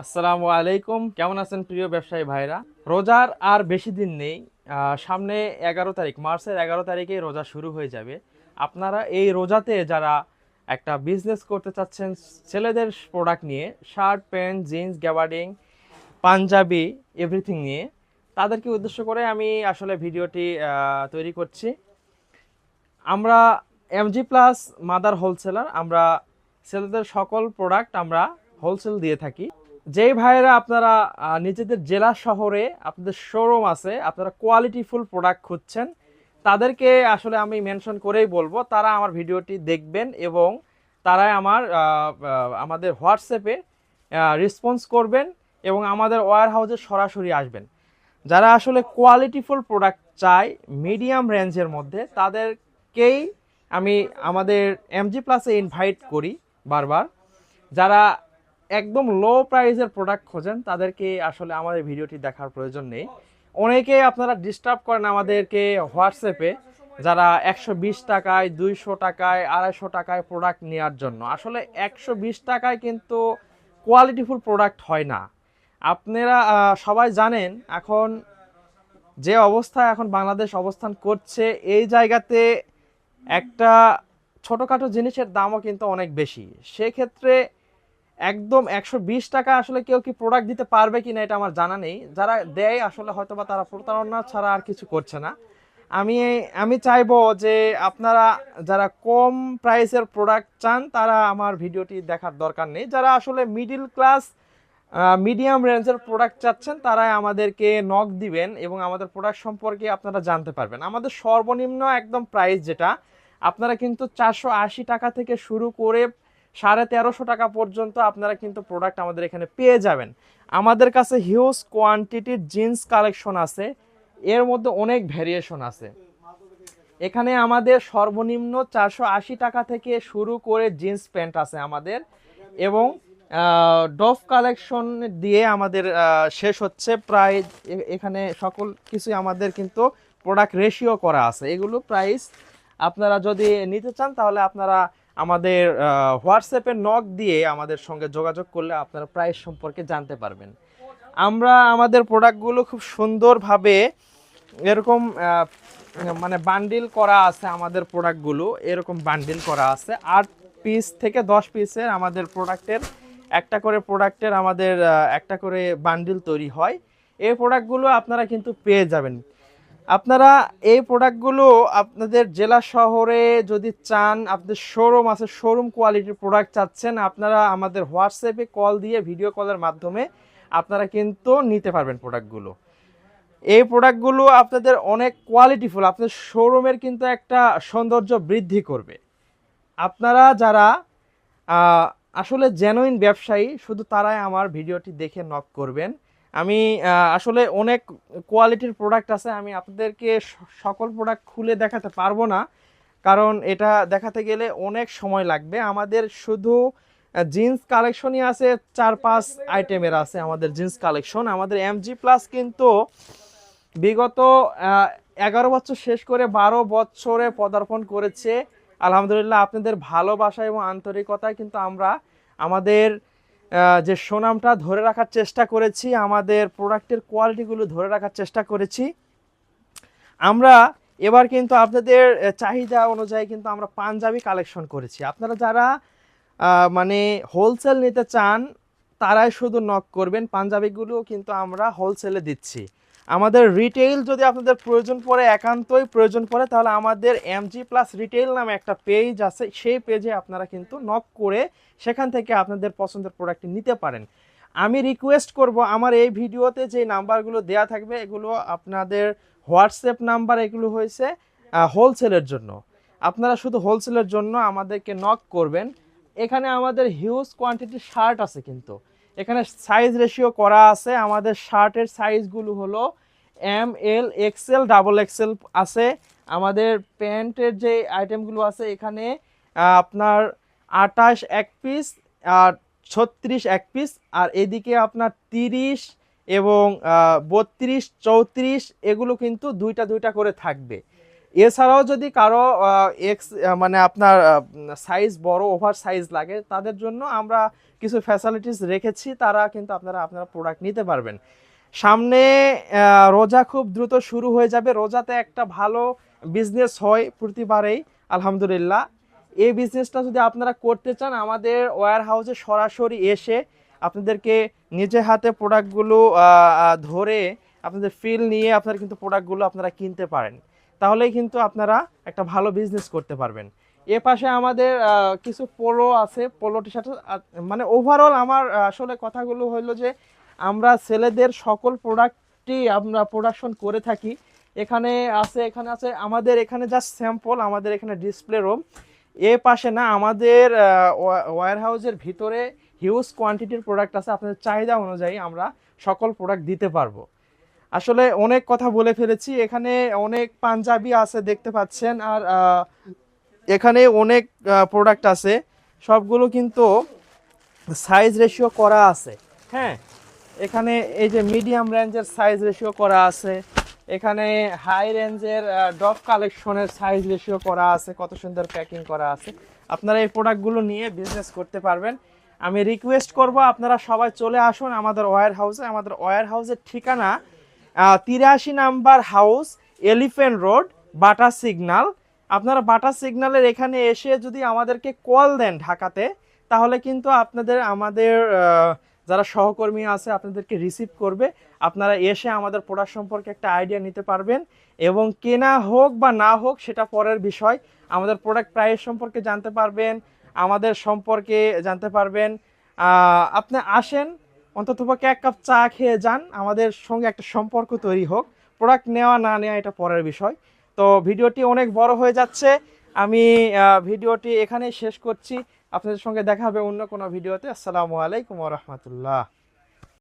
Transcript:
আসসালামু আলাইকুম। কেমন আছেন প্রিয় ব্যবসায়ী ভাইরা? রোজার আর বেশি দিন নেই। সামনে এগারো তারিখ, মার্চের এগারো তারিখে রোজা শুরু হয়ে যাবে। আপনারা এই রোজাতে যারা একটা বিজনেস করতে চাচ্ছেন, ছেলেদের প্রোডাক্ট নিয়ে shirt pant jeans gabardine panjabi everything নিয়ে, তাদেরকে উদ্দেশ্য করে আমি আসলে ভিডিওটি তৈরি করছি। আমরা এমজি প্লাস মাদার হোলসেলার আমরা ছেলেদের সকল প্রোডাক্ট আমরা হোলসেল দিয়ে থাকি। যেই ভাইয়েরা আপনারা নিজেদের জেলা শহরে আপনাদের শোরুম আছে, আপনারা কোয়ালিটিফুল প্রোডাক্ট খুঁজছেন, তাদেরকে আসলে আমি মেনশন করেই বলব, তারা আমার ভিডিওটি দেখবেন এবং তারাই আমার আমাদের হোয়াটসঅ্যাপে রেসপন্স করবেন এবং আমাদের ওয়ার হাউসে সরাসরি আসবেন। যারা আসলে কোয়ালিটিফুল প্রোডাক্ট চায় মিডিয়াম রেঞ্জের মধ্যে, তাদেরকেই আমি আমাদের এমজি প্লাসে ইনভাইট করি বারবার। যারা একদম লো প্রাইসের প্রোডাক্ট খোঁজেন। তাদেরকে আসলে আমাদের ভিডিওটি দেখার প্রয়োজন নেই। অনেকে আপনারা ডিস্টার্ব করেন আমাদেরকে হোয়াটসঅ্যাপে যারা একশো বিশ টাকায়, দুইশো টাকায়, আড়াইশো টাকায় প্রোডাক্ট নেওয়ার জন্য। আসলে একশো বিশ টাকায় কিন্তু কোয়ালিটিফুল প্রোডাক্ট হয় না। আপনারা সবাই জানেন, এখন যে অবস্থায় এখন বাংলাদেশ অবস্থান করছে, এই জায়গাতে একটা ছোটোখাটো জিনিসের দামও কিন্তু অনেক বেশি। সেক্ষেত্রে একদম একশো বিশ টাকা আসলে কেউ কি প্রোডাক্ট দিতে পারবে কি না এটা আমার জানা নেই। যারা দেয় আসলে হয়তো বা তারা প্রতারণা ছাড়া আর কিছু করছে না। আমি আমি চাইব যে আপনারা যারা কম প্রাইসের প্রোডাক্ট চান, তারা আমার ভিডিওটি দেখার দরকার নেই। যারা আসলে মিডিল ক্লাস মিডিয়াম রেঞ্জের প্রোডাক্ট চাচ্ছেন, তারাই আমাদেরকে নক দিবেন এবং আমাদের প্রোডাক্ট সম্পর্কে আপনারা জানতে পারবেন। আমাদের সর্বনিম্ন একদম প্রাইস যেটা, আপনারা কিন্তু চারশো আশি টাকা থেকে শুরু করে সাড়ে তেরোশো টাকা পর্যন্ত আপনারা কিন্তু প্রোডাক্ট আমাদের এখানে পেয়ে যাবেন। আমাদের কাছে হিউজ কোয়ান্টিটির জিন্স কালেকশন আছে। এর মধ্যে অনেক ভ্যারিয়েশন আছে। এখানে আমাদের সর্বনিম্ন চারশো আশি টাকা থেকে শুরু করে জিন্স প্যান্ট আছে আমাদের। এবং ডফ কালেকশন দিয়ে আমাদের শেষ হচ্ছে প্রায় এখানে সকল কিছুই আমাদের কিন্তু প্রোডাক্ট রেশিও করা আছে। এগুলো প্রাইস আপনারা যদি নিতে চান, তাহলে আপনারা আমাদের হোয়াটসঅ্যাপে নক দিয়ে আমাদের সঙ্গে যোগাযোগ করলে আপনারা প্রাইস সম্পর্কে জানতে পারবেন। আমরা আমাদের প্রোডাক্টগুলো খুব সুন্দরভাবে এরকম মানে বান্ডিল করা আছে আমাদের প্রোডাক্টগুলো এরকম বান্ডিল করা আছে। আট পিস থেকে দশ পিসের আমাদের প্রোডাক্টের একটা করে প্রোডাক্টের আমাদের একটা করে বান্ডিল তৈরি হয়। এই প্রোডাক্টগুলো আপনারা কিন্তু পেয়ে যাবেন। আপনারা এই প্রোডাক্টগুলো আপনাদের জেলা শহরে যদি চান, আপনাদের শোরুম আছে শোরুম কোয়ালিটির প্রোডাক্ট চাচ্ছেন, আপনারা আমাদের হোয়াটসঅ্যাপে কল দিয়ে ভিডিও কলের মাধ্যমে আপনারা কিন্তু নিতে পারবেন প্রোডাক্টগুলো এই প্রোডাক্টগুলো আপনাদের অনেক কোয়ালিটিফুল আপনাদের শোরুমের কিন্তু একটা সৌন্দর্য বৃদ্ধি করবে। আপনারা যারা আসলে জেনুইন ব্যবসায়ী, শুধু তারাই আমার ভিডিওটি দেখে নক করবেন। আমি আসলে অনেক কোয়ালিটির প্রোডাক্ট আছে, আমি আপনাদেরকে সকল প্রোডাক্ট খুলে দেখাতে পারব না। কারণ এটা দেখাতে গেলে অনেক সময় লাগবে। আমাদের শুধু জিন্স কালেকশনই আছে, চার পাঁচ আইটেমের আছে আমাদের জিন্স কালেকশন আমাদের এমজি প্লাস কিন্তু বিগত এগারো বছর শেষ করে বারো বছরে পদার্পণ করেছে। আলহামদুলিল্লাহ, আপনাদের ভালোবাসা এবং আন্তরিকতায় কিন্তু আমরা আমাদের যে সুনামটা ধরে রাখার চেষ্টা করেছি, আমাদের প্রোডাক্টের কোয়ালিটিগুলো ধরে রাখার চেষ্টা করেছি। আমরা এবার কিন্তু আপনাদের চাহিদা অনুযায়ী কিন্তু আমরা পাঞ্জাবি কালেকশন করেছি। আপনারা যারা মানে হোলসেল নিতে চান, তারাই শুধু নক করবেন। পাঞ্জাবিগুলো কিন্তু আমরা হোলসেলে দিচ্ছি। আমাদের রিটেইল যদি আপনাদের প্রয়োজন পড়ে, একান্তই প্রয়োজন পড়ে, তাহলে আমাদের এমজি প্লাস রিটেইল নামে একটা পেজ আছে। সেই পেজে আপনারা কিন্তু নক করে সেখান থেকে আপনাদের পছন্দের প্রোডাক্টটি নিতে পারেন। আমি রিকোয়েস্ট করব, আমার এই ভিডিওতে যে নাম্বারগুলো দেয়া থাকবে, এগুলো আপনাদের হোয়াটসঅ্যাপ নাম্বার এগুলো হয়েছে হোলসেলের জন্য। আপনারা শুধু হোলসেলের জন্য আমাদেরকে নক করবেন। এখানে আমাদের হিউজ কোয়ান্টিটির শার্ট আছে কিন্তু। এখানে সাইজ রেশিও করা আছে, আমাদের শার্টের সাইজগুলো হলো M L XL double XL আছে। আমাদের প্যান্টের যে আইটেমগুলো আছে, এখানে আপনার আটাশ এক পিস আর ছত্রিশ এক পিস আর এদিকে আপনার তিরিশ এবং বত্রিশ, চৌত্রিশ, এগুলো কিন্তু দুইটা দুইটা করে থাকবে। এছাড়াও যদি কারও এক্স মানে আপনার সাইজ বড় ওভার সাইজ লাগে, তাদের জন্য আমরা কিছু ফ্যাসিলিটিস রেখেছি, তারা কিন্তু আপনারা আপনারা প্রোডাক্ট নিতে পারবেন। সামনে রোজা খুব দ্রুত শুরু হয়ে যাবে। রোজাতে একটা ভালো বিজনেস হয় প্রতিবারেই, আলহামদুলিল্লাহ। এই বিজনেসটা যদি আপনারা করতে চান, আমাদের ওয়ার হাউসে সরাসরি এসে আপনাদেরকে নিজে হাতে প্রোডাক্টগুলো ধরে আপনাদের ফিল নিয়ে আপনারা কিন্তু প্রোডাক্টগুলো আপনারা কিনতে পারেন। তাহলেই কিন্তু আপনারা একটা ভালো বিজনেস করতে পারবেন। এ পাশে আমাদের কিছু পোলো আছে পোলো টি শার্ট মানে ওভারঅল আমার আসলে কথাগুলো হলো যে, আমরা ছেলেদের সকল প্রোডাক্টই আমরা প্রোডাকশন করে থাকি। এখানে আছে এখানে আছে, আমাদের এখানে জাস্ট স্যাম্পল আমাদের এখানে ডিসপ্লে রুম এ পাশে না, আমাদের ওয়্যার হাউসের ভিতরে হিউজ কোয়ান্টিটির প্রোডাক্ট আছে। আপনাদের চাহিদা অনুযায়ী আমরা সকল প্রোডাক্ট দিতে পারব। আসলে অনেক কথা বলে ফেলেছি। এখানে অনেক পাঞ্জাবি আছে দেখতে পাচ্ছেন, আর এখানে অনেক প্রোডাক্ট আছে। সবগুলো কিন্তু সাইজ রেশিও করা আছে। হ্যাঁ এখানে এই যে মিডিয়াম রেঞ্জের সাইজ রেশিও করা আছে। এখানে হাই রেঞ্জের ডপ কালেকশনের সাইজ রেশিও করা আছে। কত সুন্দর প্যাকিং করা আছে। আপনারা এই প্রোডাক্টগুলো নিয়ে বিজনেস করতে পারবেন। আমি রিকোয়েস্ট করব আপনারা সবাই চলে আসুন আমাদের ওয়্যার হাউসে আমাদের ওয়্যার হাউসের ঠিকানা তিরাশি number house, elephant road, Bata signal. আপনারা বাটা সিগনালের এখানে এসে যদি আমাদেরকে কল দেন ঢাকাতে, তাহলে কিন্তু আপনাদের, আমাদের যারা সহকর্মী আছে, আপনাদেরকে রিসিভ করবে। আপনারা এসে আমাদের প্রোডাক্ট সম্পর্কে একটা আইডিয়া নিতে পারবেন। এবং কেনা হোক বা না হোক, সেটা পরের বিষয়। আমাদের প্রোডাক্ট প্রাইস সম্পর্কে জানতে পারবেন। আমাদের সম্পর্কে জানতে পারবেন। আপনি আসেন অন্ততপক্ষে এক কাপ চা খেয়ে যান। আমাদের সঙ্গে একটা সম্পর্ক তৈরি হোক। প্রোডাক্ট নেওয়া, না নেওয়া, এটা পরের বিষয়। তো ভিডিওটি অনেক বড় হয়ে যাচ্ছে। আমি ভিডিওটি এখানেই শেষ করছি। আপনাদের সঙ্গে দেখা হবে অন্য কোনো ভিডিওতে। আসসালামু আলাইকুম রহমতুল্লাহ।